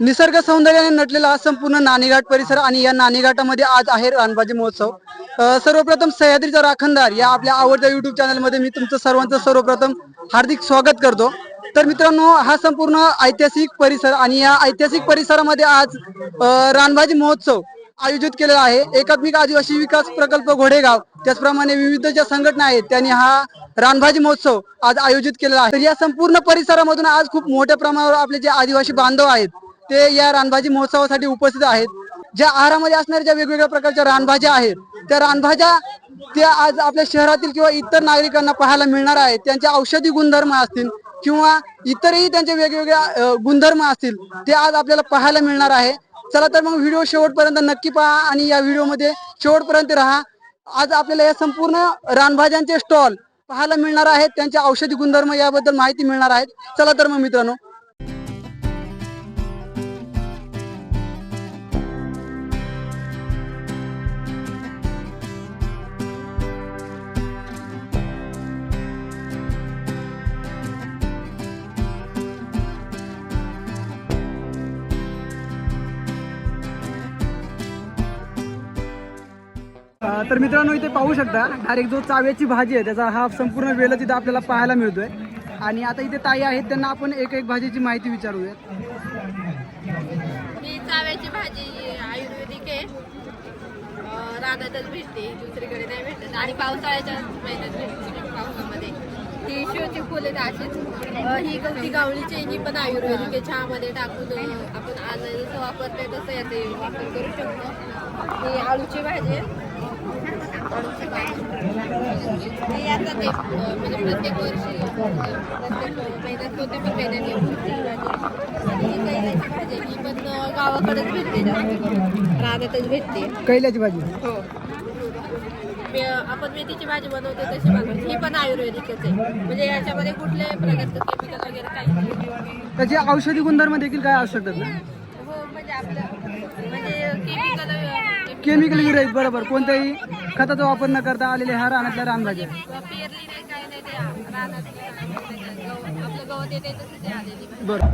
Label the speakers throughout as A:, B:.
A: निसर्ग सौंदर्याने नटलेला हा संपूर्ण नाणेघाट परिसर आणि या नाणेघाटामध्ये आज आहे रानबाजी महोत्सव. सर्वप्रथम सह्याद्रीचा राखणदार या आपल्या आवडत्या युट्यूब चॅनलमध्ये मी तुमचं सर्वांचं सर्वप्रथम हार्दिक स्वागत करतो. तर मित्रांनो हा संपूर्ण ऐतिहासिक परिसर आणि या ऐतिहासिक परिसरामध्ये आज रानभाजी रानबाजी महोत्सव आयोजित केलेला आहे. एकात्मिक आदिवासी विकास प्रकल्प घोडेगाव त्याचप्रमाणे विविध ज्या संघटना आहेत त्यांनी हा रानभाजी महोत्सव आज आयोजित केलेला आहे. तर या संपूर्ण परिसरामधून आज खूप मोठ्या प्रमाणावर आपले जे आदिवासी बांधव आहेत ते या रानभाजी महोत्सवासाठी उपस्थित आहेत. ज्या आहारामध्ये असणाऱ्या ज्या वेगवेगळ्या प्रकारच्या रानभाज्या आहेत त्या रानभाज्या त्या आज आपल्या शहरातील किंवा इतर नागरिकांना पाहायला मिळणार आहेत. त्यांच्या औषधी गुणधर्म असतील किंवा इतरही त्यांचे वेगवेगळ्या गुणधर्म असतील ते आज आपल्याला पाहायला मिळणार आहे. चला तर मग व्हिडिओ शेवटपर्यंत नक्की पहा आणि या व्हिडिओमध्ये शेवटपर्यंत राहा. आज आपल्याला या संपूर्ण रानभाज्यांचे स्टॉल पाहायला मिळणार आहेत. त्यांच्या औषधी गुणधर्म याबद्दल माहिती मिळणार आहेत. चला तर मग मित्रांनो तर मित्रांनो इथे पाहू शकता डायरेक्ट जो चाव्याची भाजी आहे त्याचा हा संपूर्ण वेळ तिथे आपल्याला पाहायला मिळतोय. आणि आता इथे ताई आहेत त्यांना आपण एक एक भाजीची माहिती विचारूया
B: ही चाव्याची भाजी आयुर्वेदिक आहे. अं, रानातच भेटते दुसरीकडे नाही भेटत. आणि पावसाळ्याच्या महिन्यात भेटते पावसामध्ये. ही शिवची फुले अशीच. अं, ही गवती गावळीची आहे, ही पण आयुर्वेदिक आहे. चहामध्ये टाकून अं, आपण आज जसं वापरतोय तसं याचे वापर करू शकतो. ही आळूची भाजी आहे आळूची भाजी ही आता ते अं, म्हणजे प्रत्येक वर्षी प्रत्येक महिन्यात पण महिन्यात भाजी ही कैलाची गावाकडेच भेटते रानातच भेटते.
A: कैल्याची भाजी.
B: हो. आपण मेथीची भाजी बनवतो तशी बनवतो. ही पण आयुर्वेदिकच आहे. म्हणजे याच्यामध्ये कुठल्याही प्रकारचं केमिकल वगैरे काही
A: त्याचे औषधी गुणधर्म देखील काय असू शकतात? ना
B: हो म्हणजे आपलं म्हणजे केमिकल
A: केमिकल विरहित बरोबर. कोणत्याही खताचा वापर न करता आलेले हा रानातल्या रानभाज्या
B: पेरली नाही काही नाही ते रानात गवत आपलं गवत येते तसं ते आलेली. भाजी.
A: बरं.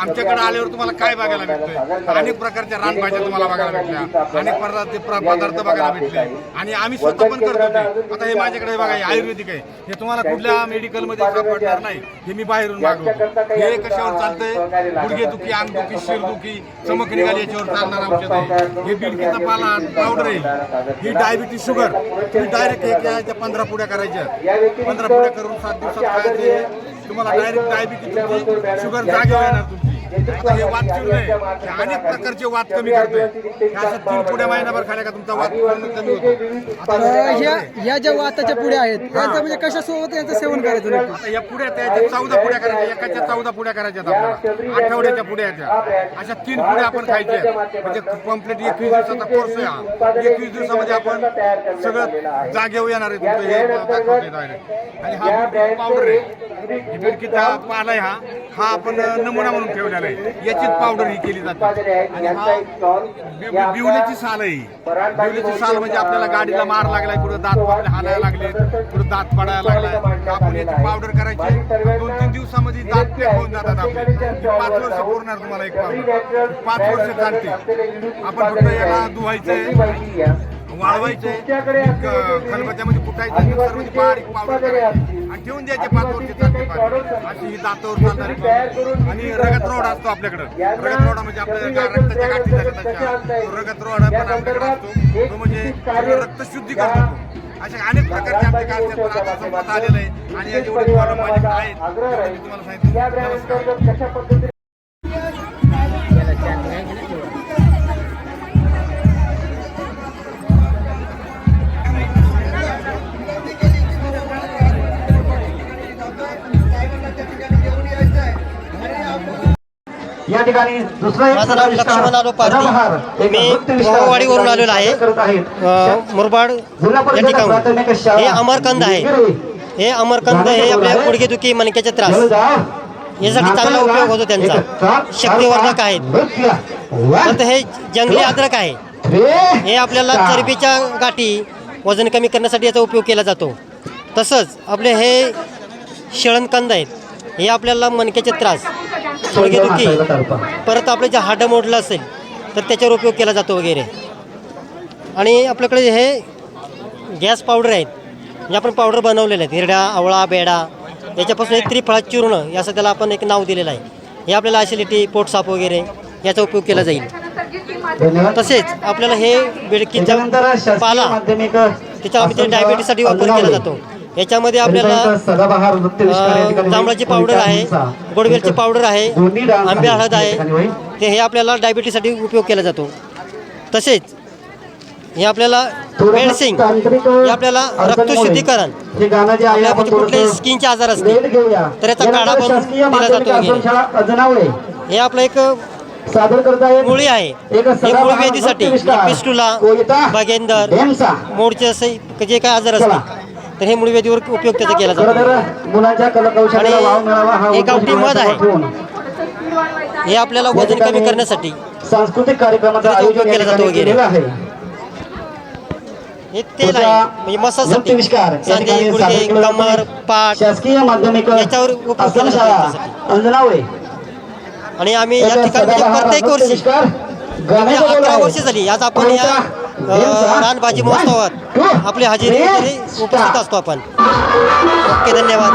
C: आमच्याकडे आल्यावर तुम्हाला काय बघायला भेटतंय? अनेक प्रकारच्या रानभाज्या तुम्हाला बघायला भेटल्या. अनेक प्रकारचे पदार्थ बघायला भेटले. आणि आम्ही स्वतः पण करतो ते आता हे माझ्याकडे बघा हे आयुर्वेदिक आहे. हे तुम्हाला कुठल्या मेडिकलमध्ये सापडणार नाही. हे मी बाहेरून मागवतो. हे कशावर चालतंय? गुडघेदुखी अंगदुखी शिरदुखी चमक निघाली याच्यावर चालणार औषध आहे. हे बिलकीचा पाला पावडर आहे. ही डायबिटीस शुगर तुम्ही डायरेक्ट हे घ्यायच्या पंधरा पुड्या करायच्या? पंधरा पुड्या करून सात दिवसात खायचे तुम्हाला डायरेक्ट डायबिटीस शुगर जागेवर येणार तुमची. हे हे अनेक प्रकारचे वात कमी करतोय असं तीन पुड्या महिनाभर खाल्या का तुमचा वात पूर्ण कमी होतो? आता
A: ह्या ह्या ज्या वाताच्या पुढ्या आहेत यांचं म्हणजे कशासोबत यांचं सेवन करायचं नक्की
C: आता या पुढ्या त्याच्या चौदा पुड्या करायच्या एकाच्या चौदा पुड्या करायच्या आपल्याला. आठवड्याच्या पुढ्या त्या. अशा तीन पुड्या आपण खायच्या म्हणजे कंप्लीट एकवीस दिवसाचा कोर्स आहे हा. एकवीस दिवसामध्ये आपण सगळं जागेवर येणार आहे तुमचं. हे direct. आणि हा पावडर आहे. ही पाला आहे हा. हा आपण नमुना म्हणून ठेवलेला आहे याचीच पावडर ही केली जाते. आणि हा बिवल्याची साल आहे ही. बिवल्याची साल म्हणजे आपल्याला गाडीला मार लागलाय कुठं दात आपले हालायला लागले कुठं दात पडायला लागलाय. आपण याची पावडर करायची. दोन तीन दिवसामध्ये दात पॅक होऊन जातात आपले. पाच वर्ष पुरणार तुम्हाला एक पावडर पाच वर्ष चालते. आपण फक्त याला धुवायचंय वाळवायचे खलबत्त्यामध्ये कुटायचं पावडर करायची. आणि ठेवून द्यायचे पाच वर्ष चालते पाणी. अशी ही दातावर चालणारी. आणि रगत रोड असतो आपल्याकडे. रगत रोड म्हणजे आपल्या रक्ताच्या गाठी झाल्या रगत रोड पण आपल्याकडे असतो तो म्हणजे रक्त शुद्धी करतो. अशा अनेक प्रकारचे असतात पण आता संपत आलेलं आहे आणि या जेवढे प्रॉब्लेम माझे आहेत तुम्हाला सांगितलं. नमस्कार.
D: या ठिकाणी
E: माझं नाव लक्ष्मण आलो मी मोहवाडीवरून आलेलो आहे. मुरबाड या ठिकाणी. हे अमरकंद आहे. हे अमरकंद हे आपल्या गुडघेदुखी मणक्याचे त्रास. यासाठी चांगला उपयोग होतो त्यांचा. शक्तिवर्धक आहेत. हे जंगली अद्रक आहे. हे आपल्याला चरबीच्या गाठी वजन कमी करण्यासाठी याचा उपयोग केला जातो. तसंच आपले हे शेळणकंद आहेत. हे आपल्याला मणक्याचे त्रास गुडघेदुखी परत आपलं जे हाडं मोडलं असेल तर त्याच्यावर उपयोग केला जातो वगैरे. आणि आपल्याकडे हे गॅस पावडर आहेत म्हणजे आपण पावडर बनवलेले आहेत हिरड्या आवळा बेडा याच्यापासून एक त्रिफळा चूर्ण असं त्याला आपण एक नाव दिलेलं आहे. हे आपल्याला ॲसिडिटी पोटसाप वगैरे याचा उपयोग केला जाईल. तसेच आपल्याला हे बेडकीचा पाला त्याच्या आम्ही ते डायबिटीसाठी वापर केला. जातो. याच्यामध्ये आपल्याला जांभळाची
D: होईल.
E: पावडर आहे गोडवेलची. पावडर आहे आंबे हळद. आहे ते हे आपल्याला डायबिटीसाठी उपयोग केला जातो तसेच हे आपल्याला
D: तांत्रिक
E: हे आपल्याला रक्तशुद्धीकरण आपल्या म्हणजे
D: थोडंसं
E: स्किनचे आजार असतील तर याचा काढा बनवून दिला जातो हे आपलं एक
D: सादर करत आहेत
E: मुळी आहे हे मूळ
D: विष्कार.
E: पिस्टुला बागेंदर
D: ढेमसा
E: मोडचे असे जे काय आजार असतील तर हे मूळ वेदीवर उपयोग त्याचा केला जातो आणि
D: हा
E: गावठी मध आहे. हे आपल्याला वजन कमी करण्यासाठी
D: सांस्कृतिक कार्यक्रमाचं
E: उपयोग केला जातो वगैरे. हे तेल आहे म्हणजे मसाजसाठी सांधे गुडघे कमर. पाठ
D: शासकीय माध्यमिक
E: याच्यावर उपयोग केला जातो आणि आम्ही या ठिकाणी म्हणजे प्रत्येक वर्षी अकरा. वर्ष झाली आज आपण या रानभाजी महोत्सवात आपली हजेरी उपस्थित. असतो आपण ओके धन्यवाद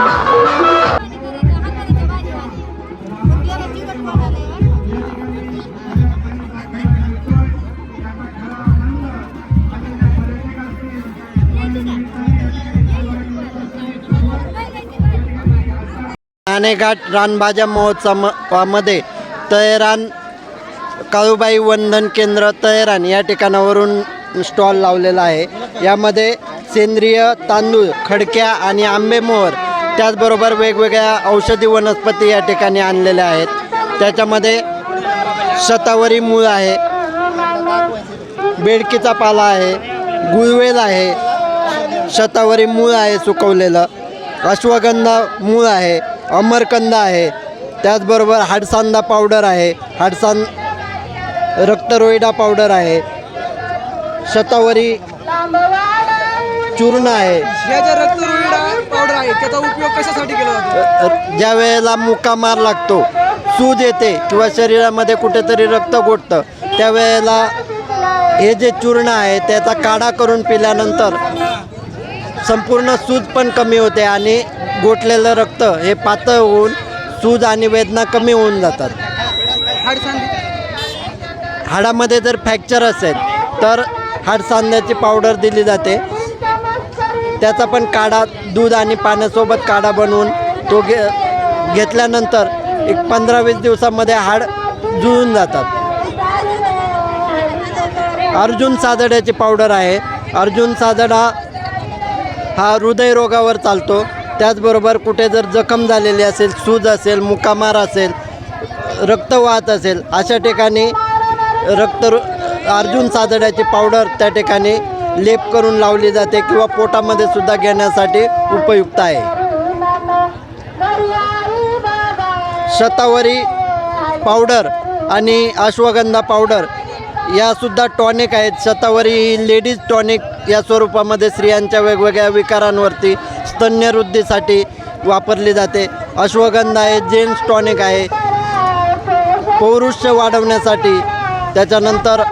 F: नाणेघाट रानभाज्या महोत्सवामध्ये तयरान काळूबाई वंदन केंद्र तयरान या ठिकाणावरून स्टॉल लावलेला आहे. यामध्ये सेंद्रिय तांदूळ खडक्या आणि आंबेमोहर त्याचबरोबर वेगवेगळ्या औषधी वनस्पती या ठिकाणी आणलेल्या आहेत. त्याच्यामध्ये शतावरी मूळ आहे बेडकीचा पाला आहे गुळवेल आहे शतावरी मूळ आहे सुकवलेलं अश्वगंधा मूळ आहे अमरकंद आहे त्याचबरोबर हाडसांदा पावडर आहे हाडसां रक्तरोहिडा पावडर आहे. शतावरी चूर्ण आहे.
A: या ज्या पावडर आहे त्याचा उपयोग कशासाठी केला जातो?
F: ज्या वेळेला मुका मार लागतो सूज येते किंवा शरीरामध्ये कुठेतरी रक्त गोठतं त्यावेळेला हे जे चूर्ण आहे त्याचा काढा करून पिल्यानंतर संपूर्ण सूज पण कमी होते आणि गोठलेलं रक्त हे पातळ होऊन सूज आणि वेदना कमी होऊन जातात. हाडामध्ये जर फ्रॅक्चर असेल तर हाडसांध्याची पावडर दिली जाते. त्याचा पण काढा दूध आणि पाण्यासोबत काढा बनवून तो घे घेतल्यानंतर एक पंधरा वीस दिवसामध्ये हाड जुळून जातात. अर्जुन साजड्याची पावडर आहे. अर्जुन साजडा हा हृदयरोगावर चालतो. त्याचबरोबर कुठे जर जखम झालेली असेल सूज असेल मुकामार असेल रक्त वाहत असेल अशा ठिकाणी रक्त अर्जुन साजड्याची पावडर त्या ठिकाणी लेप करून लावली जाते किंवा पोटामध्ये सुद्धा घेण्यासाठी उपयुक्त आहे. शतावरी पावडर आणि अश्वगंधा पावडर यासुद्धा टॉनिक आहेत. शतावरी ही लेडीज टॉनिक या स्वरूपामध्ये स्त्रियांच्या वेगवेगळ्या विकारांवरती स्तन्यवृद्धीसाठी वापरली जाते. अश्वगंधा आहे जेन्ट्स टॉनिक आहे. पौरुष्य वाढवण्यासाठी त्याच्यानंतर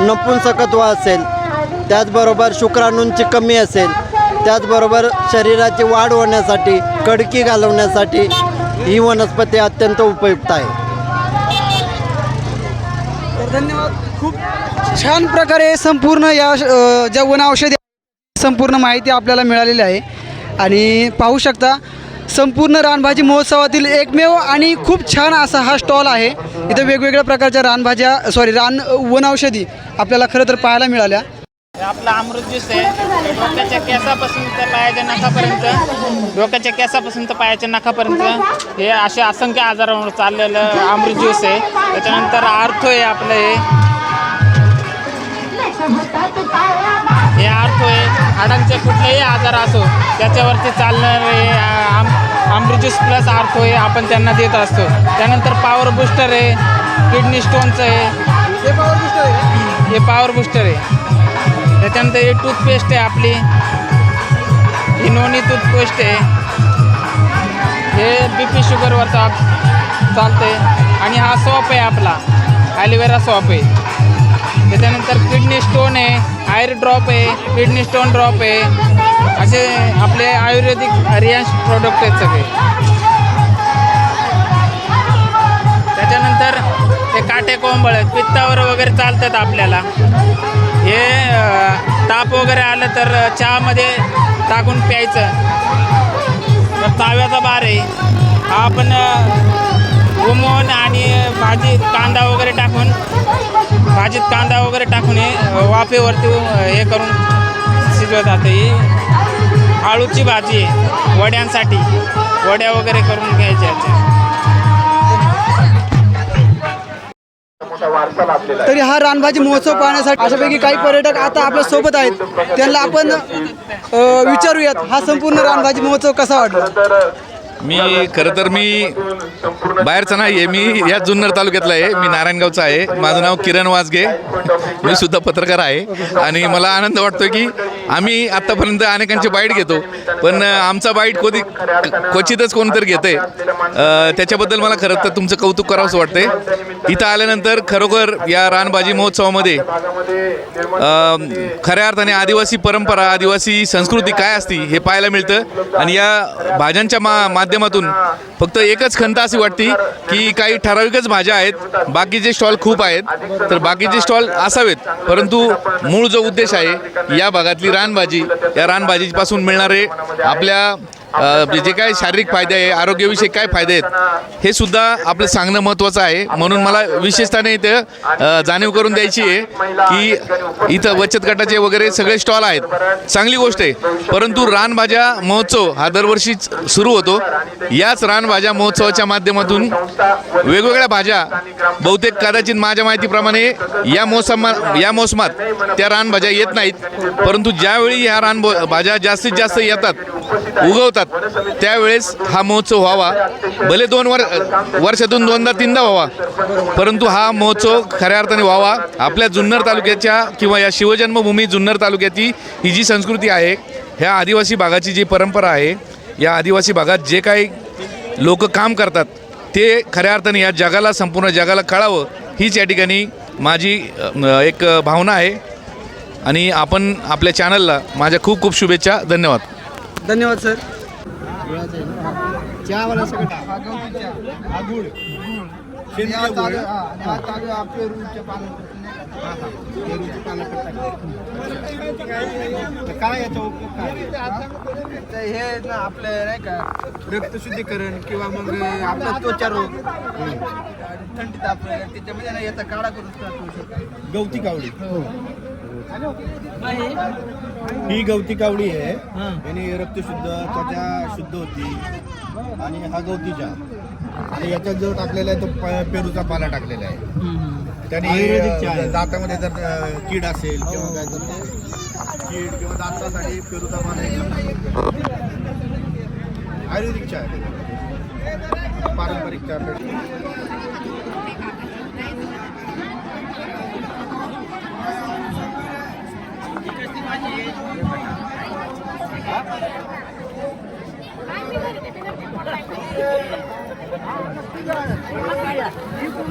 F: नपुंसकत्व असेल त्याचबरोबर शुक्राणूंची कमी असेल त्याचबरोबर शरीराची वाढ होण्यासाठी कडकी घालवण्यासाठी ही वनस्पती अत्यंत उपयुक्त आहे.
A: धन्यवाद. खूप छान प्रकारे संपूर्ण या ज्या वन औषधी संपूर्ण माहिती आपल्याला मिळालेली आहे. आणि पाहू शकता संपूर्ण रानभाजी महोत्सवातील एकमेव आणि खूप छान असा हा स्टॉल आहे. इथं वेगवेगळ्या प्रकारच्या रानभाज्या सॉरी रान वन औषधी आपल्याला खरं तर पाहायला मिळाल्या.
G: आपला अमृत ज्यूस आहे. डोक्याच्या केसापासून तर पायाच्या नाकापर्यंत डोक्याच्या केसापासून तर पायाच्या नखापर्यंत हे असे असंख्य आजारावर चाललेलं अमृत ज्यूस आहे. त्याच्यानंतर आर्थो आहे आपलं हे. हे आर्थो आहे हाडांचे कुठलेही आजार असो त्याच्यावरती चालणारे आम अमृत ज्यूस प्लस आर्थो आहे आपण त्यांना देत असतो. त्यानंतर पॉवर बुस्टर आहे किडनी स्टोनचं आहे.
A: हे पॉवर बुस्टर आहे
G: हे पॉवर बुस्टर आहे. त्याच्यानंतर ही टूथपेस्ट आहे आपली. ही नोनी टूथपेस्ट आहे. हे बी पी शुगरवर चा चालते आणि हा सॉप आहे आपला. ॲलोवेरा सॉप आहे. त्याच्यानंतर किडनी स्टोन आहे आयर ड्रॉप आहे किडनी स्टोन ड्रॉप आहे. असे आपले आयुर्वेदिक हरियांश प्रोडक्ट आहेत सगळे. त्याच्यानंतर ते काटे कोंबळ पित्तावर वगैरे चालतात आपल्याला. हे ताप वगैरे आलं तर चहामध्ये टाकून प्यायचं. ताव्याचा बार आहे. हा आपण उमवून आणि भाजी कांदा वगैरे टाकून भाजीत कांदा वगैरे टाकून हे वाफेवरती हे करून शिजवतात ही. आळूची भाजी आहे वड्यांसाठी. वड्या वगैरे करून घ्यायच्या
A: तरी हा रानभाजी महोत्सव पाहण्यासाठी अशापैकी काही पर्यटक आता आपल्यासोबत आहेत. त्यांना आपण विचारूयात हा संपूर्ण रानभाजी महोत्सव कसा वाटला?
H: मी खरं तर मी बाहेरचा नाही आहे मी या जुन्नर तालुक्यातला आहे. मी नारायणगावचा आहे. माझं नाव किरण वाजगे मी सुद्धा पत्रकार आहे. आणि मला आनंद वाटतो की आम्ही आत्तापर्यंत अनेकांचे बाईट घेतो. पण आमचा बाईट कधी क्वचितच कोणतरी घेतं. आहे त्याच्याबद्दल मला खरं तर तुमचं कौतुक करावंसं वाटतंय. इथं आल्यानंतर खरोखर या रानबाजी महोत्सवामध्ये खऱ्या अर्थाने आदिवासी परंपरा आदिवासी संस्कृती काय असती हे पाहायला मिळतं. आणि या भाज्यांच्या मा माध्यम माध्यमातून. फक्त एकच खंत अशी वाटते की काही ठराविकच भाज्या आहेत बाकीचे स्टॉल खूप आहेत तर बाकीचे स्टॉल असावेत. परंतु मूळ जो उद्देश आहे या भागातली रानभाजी या रानभाजीपासून मिळणारे आपल्या जे काय शारीरिक फायदे आहे आरोग्यविषयी काय फायदे आहेत हे सुद्धा आपलं सांगणं महत्त्वाचं आहे. म्हणून मला विशेषतःने इथं जाणीव करून द्यायची आहे की इथं बचत गटाचे वगैरे सगळे स्टॉल आहेत. चांगली गोष्ट आहे. परंतु रानभाज्या महोत्सव हा दरवर्षी सुरू होतो. याच रानभाज्या महोत्सवाच्या माध्यमातून वेगवेगळ्या भाज्या बहुतेक कदाचित माझ्या माहितीप्रमाणे या मोसमा या मोसमात त्या रानभाज्या येत नाहीत. परंतु ज्यावेळी ह्या रान भाज्या जास्तीत जास्त येतात उगवतात त्यावेळेस हा महोत्सव व्हावा. भले दोन वर वर्षातून दोनदा तीनदा व्हावा परंतु हा महोत्सव खऱ्या अर्थाने व्हावा. आपल्या जुन्नर तालुक्याच्या किंवा या शिवजन्मभूमी जुन्नर तालुक्याची ही जी संस्कृती आहे ह्या आदिवासी भागाची जी परंपरा आहे या आदिवासी भागात जे काही लोक काम करतात ते खऱ्या अर्थाने या जगाला संपूर्ण जगाला कळावं हीच या ठिकाणी माझी एक भावना आहे. आणि आपण आपल्या चॅनलला माझ्या खूप खूप शुभेच्छा धन्यवाद.
A: धन्यवाद सर.
F: हे ना आपलं नाही का रक्तशुद्धीकरण किंवा मग आपला त्वचा रोग. थंडी ताप त्याच्यामध्ये ना याचा काढा करून
I: गवती कावडी. ही. गवती कावडी आहे. याने रक्तशुद्ध त्वचा शुद्ध होती. आणि हा गवती चहा आणि याच्यात जो टाकलेला आहे तो पेरूचा पाला टाकलेला आहे. त्याने दातामध्ये जर कीड असेल किंवा काय तर ते कीड किंवा दातासाठी पेरूचा पाला आयुर्वेदिक चहा आहे पारंपरिक Thank you. ¡Ah, no, no!